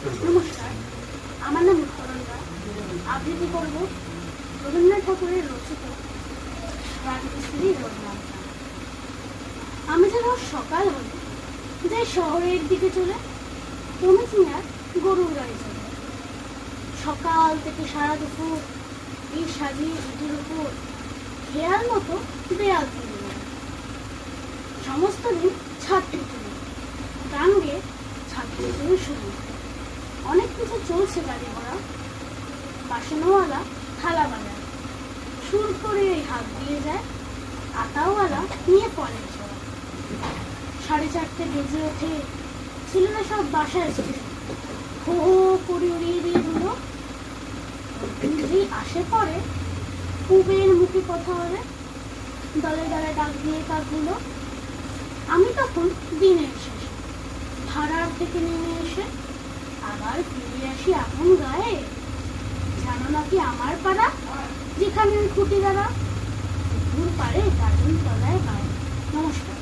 নমস্কার, আমার নাম রায় আবৃত্তি করব রবীন্দ্রনাথ ঠাকুরের রচিত আমি যেন সকাল হলে যাই শহরের দিকে চলে তুমি গাড়ি চলে। সকাল থেকে সারা দুপুর এই সাজিয়ে ইটের উপর খেয়াল মতো দেয়াল তুলে সমস্ত দিন ছাত্রী তুলে গান গেয়ে ছাত্রী তুলে শুরু চলছে গাড়ি ঘোড়া। বাসনওয়ালা থালা বাজায় সুর করে হাত দিয়ে যায় আটাওয়ালা নিয়ে পড়ে সাড়ে চারটে বেজে ওঠে ছেলেরা সব বাসায় এসেছে হো হো করে উড়িয়ে দিয়ে দিল আসে পরে পুবের মুখে কথা হবে দলে দলে ডাক দিয়ে কাকগুলো আমি তখন দিনের শেষে ভাড়ার থেকে নেমে এসে আবার ফিরে আসি আপন গায়ে? জানো নাকি আমার পাড়া? যেখানে খুঁটি দ্বারা পুকুর পাড়ে গাজন তলায় গায়ে নমস্কার।